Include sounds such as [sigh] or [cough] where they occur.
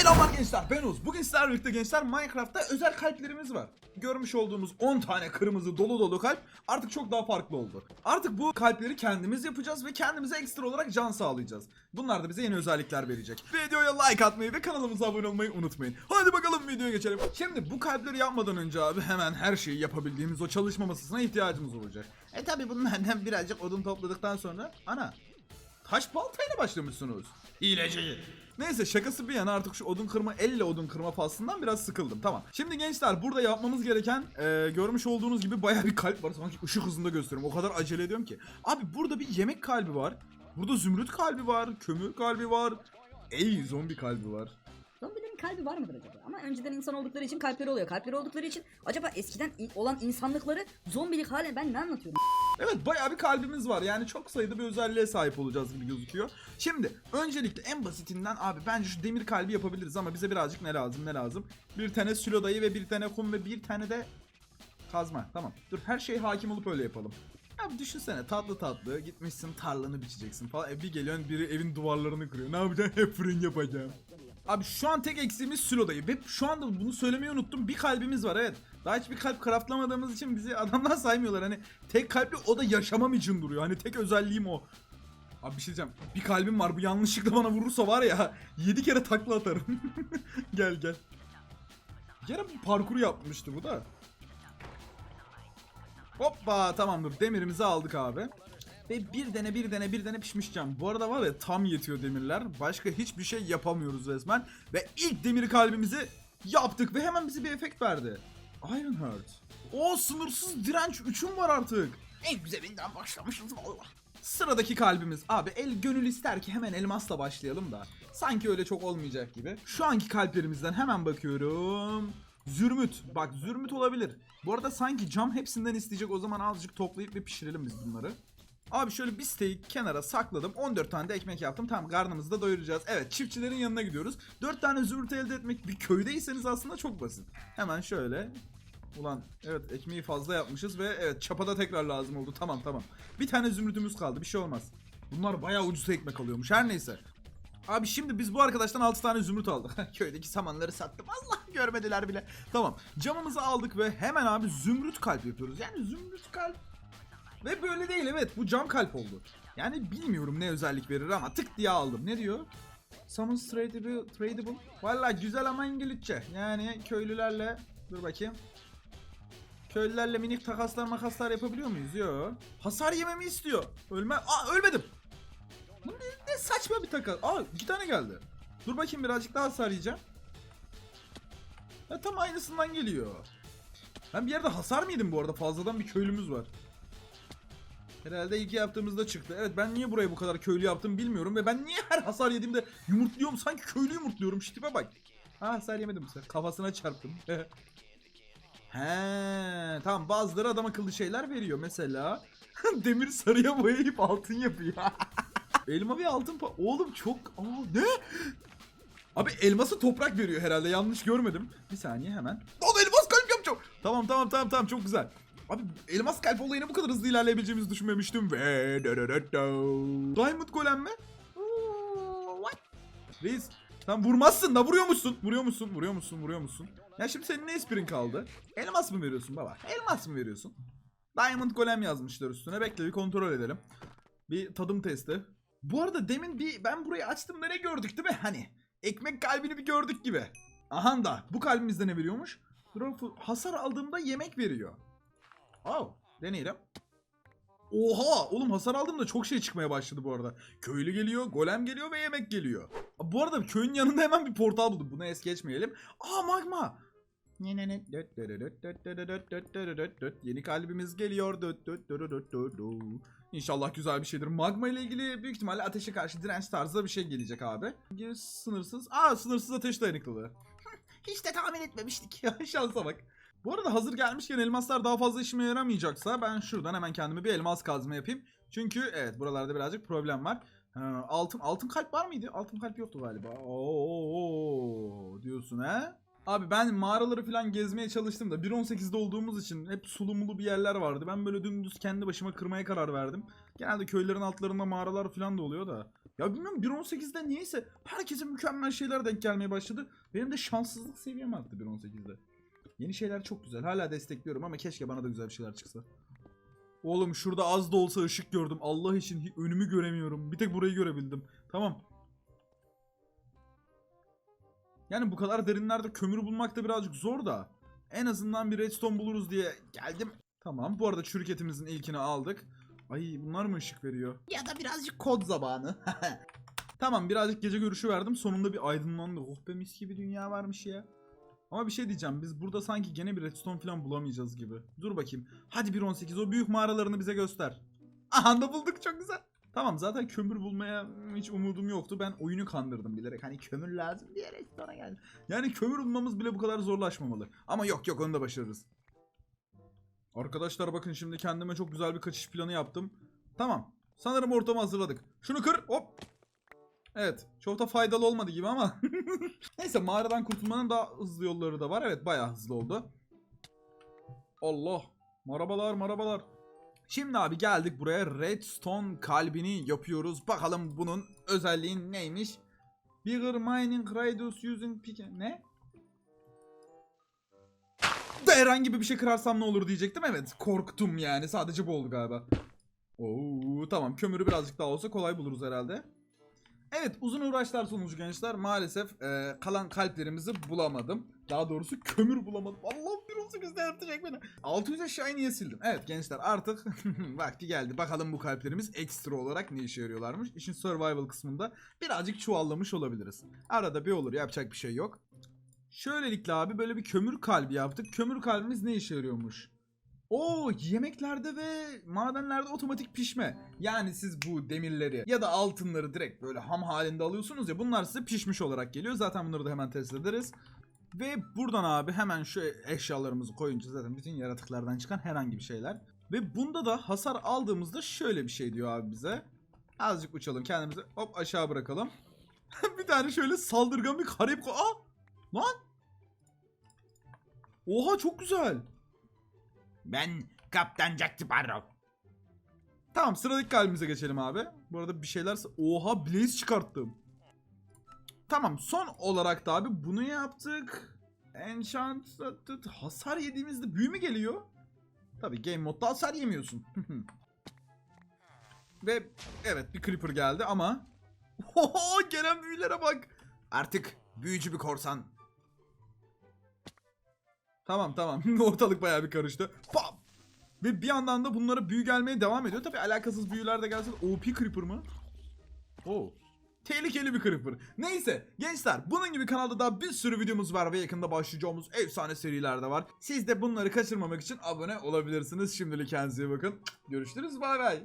Selamlar gençler ben Uz. Bugün sizlerle birlikte gençler Minecraft'ta özel kalplerimiz var. Görmüş olduğumuz 10 tane kırmızı dolu dolu kalp artık çok daha farklı oldu. Artık bu kalpleri kendimiz yapacağız ve kendimize ekstra olarak can sağlayacağız. Bunlar da bize yeni özellikler verecek. Videoya like atmayı ve kanalımıza abone olmayı unutmayın. Hadi bakalım videoya geçelim. Şimdi bu kalpleri yapmadan önce abi hemen her şeyi yapabildiğimiz o çalışma masasına ihtiyacımız olacak. E tabi bunlardan birazcık odun topladıktan sonra ana Taş baltayla başlamışsınız. Hileci. Neyse şakası bir yana artık şu odun kırma elle odun kırma faslından biraz sıkıldım. Tamam. Şimdi gençler burada yapmamız gereken e, görmüş olduğunuz gibi baya bir kalp var. Sanki ışık hızında gösteriyorum. O kadar acele ediyorum ki. Abi burada bir yemek kalbi var. Burada zümrüt kalbi var. Kömür kalbi var. Ey zombi kalbi var. Zombilerin kalbi var mıdır acaba? Ama önceden insan oldukları için kalpleri oluyor. Kalpleri oldukları için acaba eskiden olan insanlıkları zombilik hale ben ne anlatıyorum? Evet bayağı bir kalbimiz var. Yani çok sayıda bir özelliğe sahip olacağız gibi gözüküyor. Şimdi öncelikle en basitinden abi bence şu demir kalbi yapabiliriz ama bize birazcık ne lazım ne lazım? Bir tane sülodayı ve bir tane kum ve bir tane de kazma. Tamam. Dur her şeye hakim olup öyle yapalım. Abi düşünsene tatlı tatlı gitmişsin tarlanı biçeceksin falan. E, bir geliyorsun biri evin duvarlarını kırıyor. Ne yapacaksın? [laughs] Hep fırın yapacağım. Abi şu an tek eksiğimiz sülodayı. Ve şu anda bunu söylemeyi unuttum. Bir kalbimiz var evet. Daha hiçbir kalp craftlamadığımız için bizi adamlar saymıyorlar. Hani tek kalpli o da yaşamam için duruyor. Hani tek özelliğim o. Abi bir şey diyeceğim. Bir kalbim var. Bu yanlışlıkla bana vurursa var ya [laughs] 7 kere takla atarım. [laughs] gel gel. Kere bu parkur yapmıştı bu da. Hoppa tamamdır. Demirimizi aldık abi. Ve bir dene bir dene bir dene pişmiş cam. Bu arada var ya tam yetiyor demirler. Başka hiçbir şey yapamıyoruz resmen. Ve ilk demir kalbimizi yaptık ve hemen bize bir efekt verdi. Iron Heart. O sınırsız direnç 3'üm var artık. En güzelinden başlamışız valla. Sıradaki kalbimiz. Abi el gönül ister ki hemen elmasla başlayalım da. Sanki öyle çok olmayacak gibi. Şu anki kalplerimizden hemen bakıyorum. Zürmüt. Bak zürmüt olabilir. Bu arada sanki cam hepsinden isteyecek. O zaman azıcık toplayıp ve pişirelim biz bunları. Abi şöyle bir steak kenara sakladım. 14 tane de ekmek yaptım. Tamam karnımızı da doyuracağız. Evet çiftçilerin yanına gidiyoruz. 4 tane zümrüt elde etmek bir köydeyseniz aslında çok basit. Hemen şöyle. Ulan evet ekmeği fazla yapmışız ve evet çapada tekrar lazım oldu. Tamam tamam. Bir tane zümrütümüz kaldı bir şey olmaz. Bunlar bayağı ucuz ekmek alıyormuş her neyse. Abi şimdi biz bu arkadaştan 6 tane zümrüt aldık. [laughs] Köydeki samanları sattım. Allah görmediler bile. Tamam. Camımızı aldık ve hemen abi zümrüt kalp yapıyoruz. Yani zümrüt kalp ve böyle değil evet bu cam kalp oldu. Yani bilmiyorum ne özellik verir ama tık diye aldım. Ne diyor? Summons tradable, tradable. Valla güzel ama İngilizce. Yani köylülerle dur bakayım. Köylülerle minik takaslar makaslar yapabiliyor muyuz? Yok. Hasar yememi istiyor. Ölme. Aa ölmedim. Bu ne, ne saçma bir takas. Aa iki tane geldi. Dur bakayım birazcık daha hasar yiyeceğim. Ya tam aynısından geliyor. Ben bir yerde hasar mı yedim bu arada? Fazladan bir köylümüz var. Herhalde ilk yaptığımızda çıktı. Evet ben niye burayı bu kadar köylü yaptım bilmiyorum ve ben niye her hasar yediğimde yumurtluyorum sanki köylü yumurtluyorum şu tipe bak. Ha hasar yemedim bu sefer. Kafasına çarptım. [laughs] He tamam bazıları adam akıllı şeyler veriyor mesela. [laughs] Demir sarıya boyayıp altın yapıyor. [laughs] Elma ve altın pa- Oğlum çok... Aa ne? Abi elması toprak veriyor herhalde yanlış görmedim. Bir saniye hemen. Lan elmas kalp yapacağım. Tamam tamam tamam tamam çok güzel. Abi elmas kalp olayına bu kadar hızlı ilerleyebileceğimizi düşünmemiştim ve Diamond golem mi? What? Reis sen vurmazsın da vuruyor musun? Vuruyor musun? Vuruyor musun? Vuruyor musun? Ya şimdi senin ne esprin kaldı? Elmas mı veriyorsun baba? Elmas mı veriyorsun? Diamond golem yazmışlar üstüne. Bekle bir kontrol edelim. Bir tadım testi. Bu arada demin bir ben burayı açtım ne gördük değil mi? Hani ekmek kalbini bir gördük gibi. Aha da bu kalbimizde ne veriyormuş? Hasar aldığımda yemek veriyor. Oh, deneyelim. Oha! Oğlum hasar aldığımda çok şey çıkmaya başladı bu arada. Köylü geliyor, golem geliyor ve yemek geliyor. Bu arada köyün yanında hemen bir portal buldum. Bunu es geçmeyelim. Aa magma! Yeni kalbimiz geliyor. İnşallah güzel bir şeydir. Magma ile ilgili büyük ihtimalle ateşe karşı direnç tarzı bir şey gelecek abi. Sınırsız. Aa sınırsız ateş dayanıklılığı. Hiç de tahmin etmemiştik ya. Şansa bak. Bu arada hazır gelmişken elmaslar daha fazla işime yaramayacaksa ben şuradan hemen kendime bir elmas kazma yapayım. Çünkü evet buralarda birazcık problem var. Altın altın kalp var mıydı? Altın kalp yoktu galiba. Oo diyorsun he? Abi ben mağaraları falan gezmeye çalıştım da 1.18'de olduğumuz için hep sulu mulu bir yerler vardı. Ben böyle dümdüz kendi başıma kırmaya karar verdim. Genelde köylerin altlarında mağaralar falan da oluyor da. Ya bilmiyorum 1.18'de niyeyse herkese mükemmel şeyler denk gelmeye başladı. Benim de şanssızlık seviyem arttı 1.18'de. Yeni şeyler çok güzel. Hala destekliyorum ama keşke bana da güzel bir şeyler çıksa. Oğlum şurada az da olsa ışık gördüm. Allah için önümü göremiyorum. Bir tek burayı görebildim. Tamam. Yani bu kadar derinlerde kömür bulmak da birazcık zor da. En azından bir redstone buluruz diye geldim. Tamam bu arada çürük etimizin ilkini aldık. Ay bunlar mı ışık veriyor? Ya da birazcık kod zamanı. [laughs] tamam birazcık gece görüşü verdim. Sonunda bir aydınlandı. Oh be mis gibi dünya varmış ya. Ama bir şey diyeceğim. Biz burada sanki gene bir redstone falan bulamayacağız gibi. Dur bakayım. Hadi 1.18 o büyük mağaralarını bize göster. Aha da bulduk çok güzel. Tamam zaten kömür bulmaya hiç umudum yoktu. Ben oyunu kandırdım bilerek. Hani kömür lazım diye restorana geldim. Yani kömür bulmamız bile bu kadar zorlaşmamalı. Ama yok yok onu da başarırız. Arkadaşlar bakın şimdi kendime çok güzel bir kaçış planı yaptım. Tamam. Sanırım ortamı hazırladık. Şunu kır. Hop. Evet. Çok da faydalı olmadı gibi ama. [laughs] Neyse mağaradan kurtulmanın daha hızlı yolları da var. Evet bayağı hızlı oldu. Allah. Marabalar marabalar. Şimdi abi geldik buraya redstone kalbini yapıyoruz. Bakalım bunun özelliği neymiş? Bigger mining radius using pick... Ne? Da herhangi bir şey kırarsam ne olur diyecektim. Evet korktum yani. Sadece bu oldu galiba. Oo tamam kömürü birazcık daha olsa kolay buluruz herhalde. Evet uzun uğraşlar sonucu gençler maalesef e, kalan kalplerimizi bulamadım. Daha doğrusu kömür bulamadım. Allah'ım bir olsa bizde yırtacak beni. 600'e Shiny'ye sildim. Evet gençler artık [laughs] vakti geldi. Bakalım bu kalplerimiz ekstra olarak ne işe yarıyorlarmış. İşin survival kısmında birazcık çuvallamış olabiliriz. Arada bir olur yapacak bir şey yok. Şöylelikle abi böyle bir kömür kalbi yaptık. Kömür kalbimiz ne işe yarıyormuş? Oo yemeklerde ve madenlerde otomatik pişme. Yani siz bu demirleri ya da altınları direkt böyle ham halinde alıyorsunuz ya bunlar size pişmiş olarak geliyor. Zaten bunları da hemen test ederiz. Ve buradan abi hemen şu eşyalarımızı koyunca zaten bütün yaratıklardan çıkan herhangi bir şeyler. Ve bunda da hasar aldığımızda şöyle bir şey diyor abi bize. Azıcık uçalım kendimizi hop aşağı bırakalım. [laughs] bir tane şöyle saldırgan bir karayip ko... Aa! Lan! Oha çok güzel. Ben Kaptan Jack Sparrow. Tamam sıradaki kalbimize geçelim abi. Bu arada bir şeyler... Oha Blaze çıkarttım. Tamam son olarak da abi bunu yaptık. Enchanted hasar yediğimizde büyü mü geliyor? Tabi game modda hasar yemiyorsun. [laughs] Ve evet bir creeper geldi ama... [laughs] Oho gelen büyülere bak. Artık büyücü bir korsan. Tamam tamam [laughs] ortalık bayağı bir karıştı. Pam! Ve bir yandan da bunlara büyü gelmeye devam ediyor. Tabi alakasız büyüler de gelse OP Creeper mı? Oo. Tehlikeli bir Creeper. Neyse gençler bunun gibi kanalda daha bir sürü videomuz var ve yakında başlayacağımız efsane seriler de var. Siz de bunları kaçırmamak için abone olabilirsiniz. Şimdilik kendinize bakın. Görüşürüz bay bay.